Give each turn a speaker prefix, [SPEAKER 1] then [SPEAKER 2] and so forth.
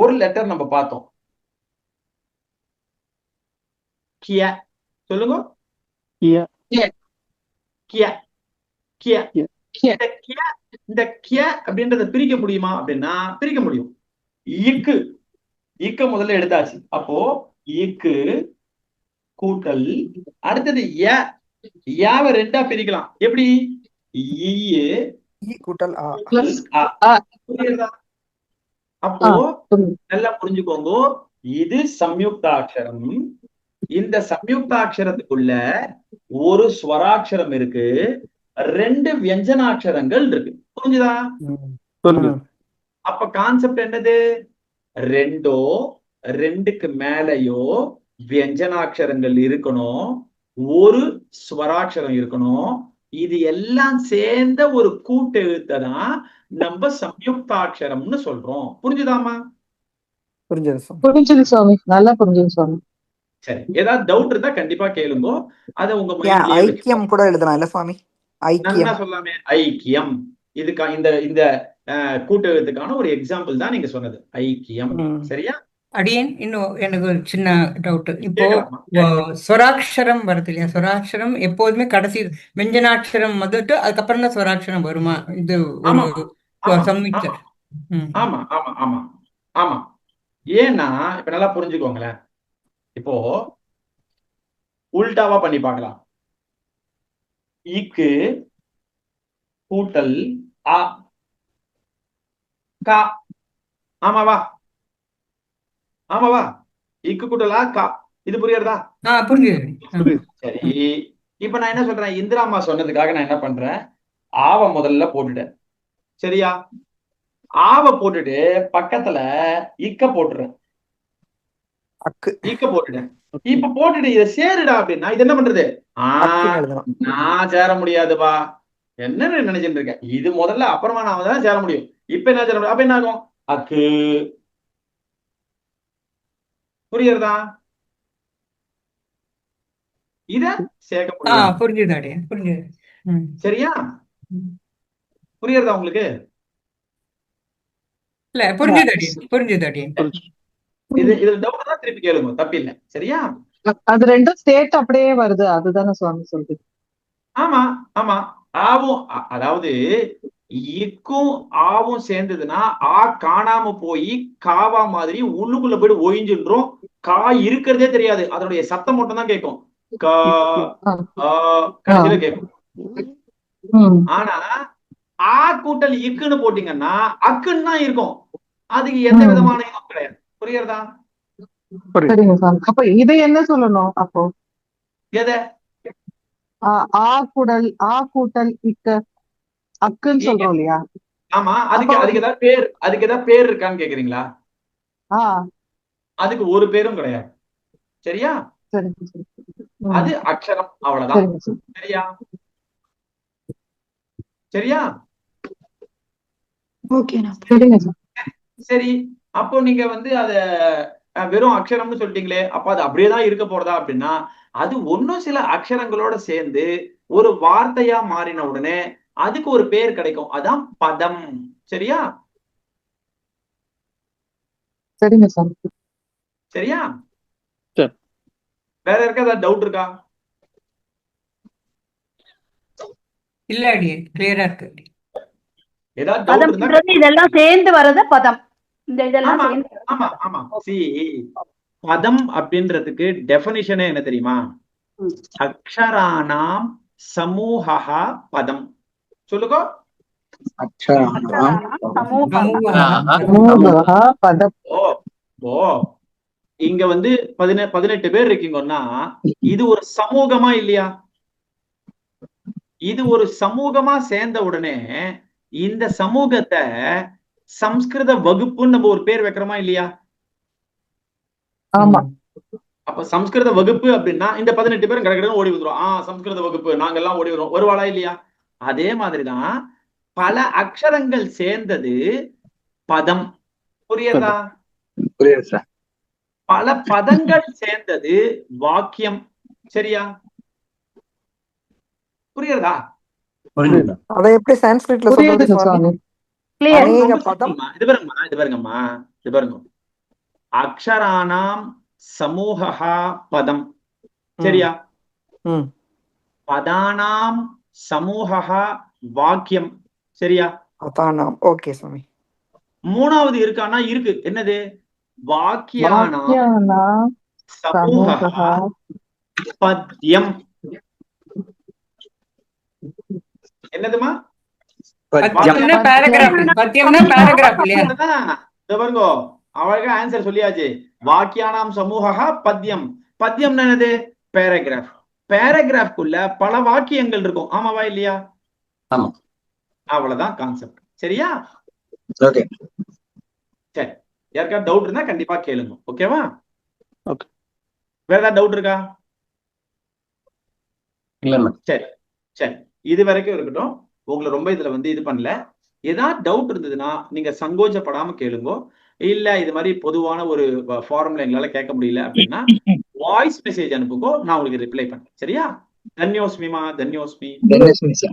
[SPEAKER 1] ஒரு லெட்டர் நம்ம பார்த்தோம். கிய. சொல்லுங்க.
[SPEAKER 2] கிய.
[SPEAKER 1] கிய. கிய.
[SPEAKER 2] கிய.
[SPEAKER 1] இந்த கிய இந்த கிய அப்படின்றத பிரிக்க முடியுமா அப்படின்னா பிரிக்க முடியும். இக்கு. இக்க முதல்ல எடுத்தாச்சு. அப்போ இக்கு கூட்டல் அடுத்தது ய. யாவை ரெண்டா பிரிக்கலாம். எப்படி?
[SPEAKER 3] கூட்டல் ஆ
[SPEAKER 1] plus அ.
[SPEAKER 4] ஆ.
[SPEAKER 1] புரியுதா அப்போ. நல்லா புரிஞ்சுக்கோங்க. இது சம்யுக்தாட்சரம். இந்த சம்யுக்தாட்சரத்துக்குள்ள ஒரு ஸ்வராட்சரம் இருக்கு. ரெண்டு வியஞ்சனாட்சரங்கள் இருக்கு. புரிஞ்சுதா? அப்ப கான்செப்ட் என்னது? ரெண்டோ ரெண்டுக்கு மேலயோ வியஞ்சனாட்சரங்கள் இருக்கணும். ஒரு ஸ்வராட்சரம் இருக்கணும். இது எல்லாம் சேர்ந்த ஒரு கூட்டெழுத்தை தான் நம்ம சம்யுக்தாட்சரம்னு சொல்றோம். புரிஞ்சுதாமா
[SPEAKER 3] புரிஞ்சது சுவாமி.
[SPEAKER 4] புரிஞ்சுது சுவாமி. நல்லா புரிஞ்சுது சுவாமி.
[SPEAKER 1] சரி. ஏதாவது டவுட் இருந்தா கண்டிப்பா கேளுங்க. அத உங்க
[SPEAKER 3] ஐக்கியம் கூட எழுதலாம் இல்ல சுவாமி? ஐக்கியம்.
[SPEAKER 1] சொல்லாமே? ஐக்கியம். இதுக்கா இந்த இந்த கூட்டெழுத்துக்கான ஒரு எக்ஸாம்பிள் தான் நீங்க சொன்னது. ஐக்கியம். சரியா?
[SPEAKER 5] அடியேன் இன்னும் எனக்கு ஒரு சின்ன டவுட் இப்போ ஸ்வராட்சரம் வருது இல்லையா? ஸ்வராட்சரம் எப்போதுமே கடைசி வெஞ்சனாட்சரம் வந்துட்டு அதுக்கப்புறம் தான் ஸ்வராட்சரம் வருமா? இது சம்மிக்சர்
[SPEAKER 1] ஆமா. ஆமா. ஆமா. ஆமா ஏன்னா இப்ப நல்லா புரிஞ்சுக்கோங்களேன். இப்போ உல்டாவா பண்ணி பார்க்கலாம். இக்கு கூட்டல் ஆ கா. ஆமாவா ஆமாவா இக்கு கூட்டல் கா. இது புரியுறதா
[SPEAKER 5] ஆ.
[SPEAKER 1] சரி. இப்ப நான் என்ன சொல்றேன்? இந்திராமா சொன்னதுக்காக நான் என்ன பண்றேன்? ஆவ முதல்ல போட்டுட்டேன். சரியா? ஆவ போட்டுட்டு பக்கத்துல இக்க போட்டுறேன்.
[SPEAKER 3] அக்கு.
[SPEAKER 1] இக்க போட்டுட்டேன். இப்ப போட்டுட்டு இதை சேருடா அப்படின்னா இது என்ன பண்றது? நான் சேர முடியாதுப்பா. என்ன நினைச்சிட்டு இருக்கேன். இது முதல்ல அப்புறமா நான் தான் சேர முடியும். இப்ப என்ன சேர முடியும்? அப்ப என்ன ஆகும்? அக்கு. புரியுறதா இத சேர்க்க முடியும்.
[SPEAKER 5] புரிஞ்சுது
[SPEAKER 1] சரியா. புரியுறதா உங்களுக்கு?
[SPEAKER 5] இல்ல புரிஞ்சுது அடியேன் புரிஞ்சுது. அடியேன்
[SPEAKER 1] இது இதுல டவுட் தான் திருப்பி கேளுங்க தப்பில்லை சரியா?
[SPEAKER 4] அது ரெண்டும் ஸ்டேட் அப்படியே வருது அதுதானே சுவாமி சொல்றது.
[SPEAKER 1] ஆமா ஆமா. ஆவும் அதாவது இக்கும் ஆவும் சேர்ந்ததுன்னா ஆ காணாம போய் காவா மாதிரி உள்ளுக்குள்ள போயிட்டு ஒழிஞ்சின்றோம். கா இருக்கிறதே தெரியாது. அதனுடைய சத்தம் மட்டும் தான் கேட்கும். கா கடைசியில கேட்கும். ஆனா ஆ கூட்டல் இக்குன்னு போட்டீங்கன்னா அக்குன்னு தான் இருக்கும். அதுக்கு எந்த. விதமான இதுவும் கிடையாது. புரியுறதா
[SPEAKER 4] அப்ப இது என்ன சொல்லணும் அப்போ?
[SPEAKER 1] எதை?
[SPEAKER 4] ஆ கூடல் ஆ கூட்டல் இக்க அக்குன்னு சொல்றோம் இல்லையா?
[SPEAKER 1] ஆமா அதுக்கு அதுக்கு ஏதாவது பேர் அதுக்கு ஏதாவது பேர் இருக்கான்னு கேக்குறீங்களா?
[SPEAKER 4] ஆ.
[SPEAKER 1] அதுக்கு ஒரு பேரும் கிடையாது. சரியா? அது அக்ஷரம் அவ்வளவுதான். சரியா? சரியா?
[SPEAKER 4] சார்.
[SPEAKER 1] அப்போ நீங்க வந்து அத வெறும் அக்ஷரம்னு சொல்லிட்டீங்களே அப்ப அது அப்படியே தான் இருக்க போறதா அப்படின்னா அது ஒன்னும் சில அக்ஷரங்களோட சேர்ந்து ஒரு வார்த்தையா மாறின உடனே அதுக்கு ஒரு பேர் கிடைக்கும். அதான் பதம். சரியா?
[SPEAKER 4] சரிங்க சார்.
[SPEAKER 1] சரியா?
[SPEAKER 2] சரி.
[SPEAKER 1] வேற யாருக்கா ஏதாவது டவுட் இருக்கா?
[SPEAKER 5] இல்ல அடியேன் கிளியரா இருக்கு.
[SPEAKER 1] ஏதாவது டவுட் இருந்தா
[SPEAKER 6] பதம்ன்றது இதெல்லாம் சேர்ந்து வர்றது பதம். இந்த இதெல்லாம்
[SPEAKER 1] ஆமா.
[SPEAKER 6] சேர்ந்து.
[SPEAKER 1] ஆமா ஆமா. சி பதம் அப்படின்றதுக்கு டெஃபினிஷனே என்ன தெரியுமா. அக்ஷரானாம் சமூகா பதம். சொல்லுங்க. இங்க வந்து பதினெ பதினெட்டு பேர் இருக்கீங்கன்னா இது ஒரு சமூகமா இல்லையா? இது ஒரு சமூகமா சேர்ந்த உடனே இந்த சமூகத்தை சம்ஸ்கிருத வகுப்புன்னு நம்ம ஒரு பேர் வைக்கிறோமா இல்லையா?
[SPEAKER 4] ஆமா.
[SPEAKER 1] அப்ப சம்ஸ்கிருத வகுப்பு அப்படின்னா இந்த பதினெட்டு பேரும் கடற்கடன் ஓடி வந்துரும். ஆஹ் சம்ஸ்கிருத வகுப்பு நாங்கெல்லாம் ஓடி வருவோம். வருவாளா இல்லையா? அதே மாதிரிதான் பல அக்ஷரங்கள் சேர்ந்தது பதம். புரியுதா?
[SPEAKER 7] புரியுது சார்.
[SPEAKER 1] பல பதங்கள் சேர்ந்தது வாக்கியம். சரியா? புரியுறதா
[SPEAKER 7] புரியுது.
[SPEAKER 3] அதை எப்படி சான்ஸ்கிரிட்ல.
[SPEAKER 1] இது பாருங்கம்மா இது பாருங்கம்மா இது பாருங்க. அக்ஷராணாம் சமூகः பதம். சரியா? பதானாம் சமூகः வாக்கியம். சரியா?
[SPEAKER 3] அதானாம் ஓகே சுவாமி.
[SPEAKER 1] மூணாவது இருக்கானா? இருக்கு. என்னது? வாக்கியானாம்
[SPEAKER 4] வாக்கியானாம்
[SPEAKER 1] சமூகः பத்யம். என்னதுமா? அழகா ஆன்சர் சொல்லியாச்சு. வாக்கியானாம் சமூகா பத்யம். பத்யம்னா என்னது? பேராகிராஃப் பேராகிராஃப்குள்ள பல வாக்கியங்கள் இருக்கும். ஆமாவா இல்லையா?
[SPEAKER 7] ஆமா.
[SPEAKER 1] அவ்வளவுதான் கான்செப்ட் சரியா?
[SPEAKER 7] ஓகே
[SPEAKER 1] சரி. யாருக்கா டவுட் இருந்தா கண்டிப்பா கேளுங்க. ஓகேவா
[SPEAKER 2] Okay.
[SPEAKER 1] வேற ஏதாவது டவுட் இருக்கா?
[SPEAKER 7] இல்ல
[SPEAKER 1] சரி. சரி. இது வரைக்கும் இருக்கட்டும். உங்களை ரொம்ப இதுல வந்து இது பண்ணல. ஏதாவது டவுட் இருந்ததுன்னா நீங்க சங்கோச்சப்படாம கேளுங்க. இல்ல இது மாதிரி பொதுவான ஒரு ஃபார்ம்ல எங்களால கேட்க முடியல அப்படின்னா வாய்ஸ் மெசேஜ் அனுப்புங்க நான் உங்களுக்கு ரிப்ளை பண்றேன். சரியா? தன்யோஸ்மிமா தன்யோஸ்மி.
[SPEAKER 7] தன்யஸ்மி. சார்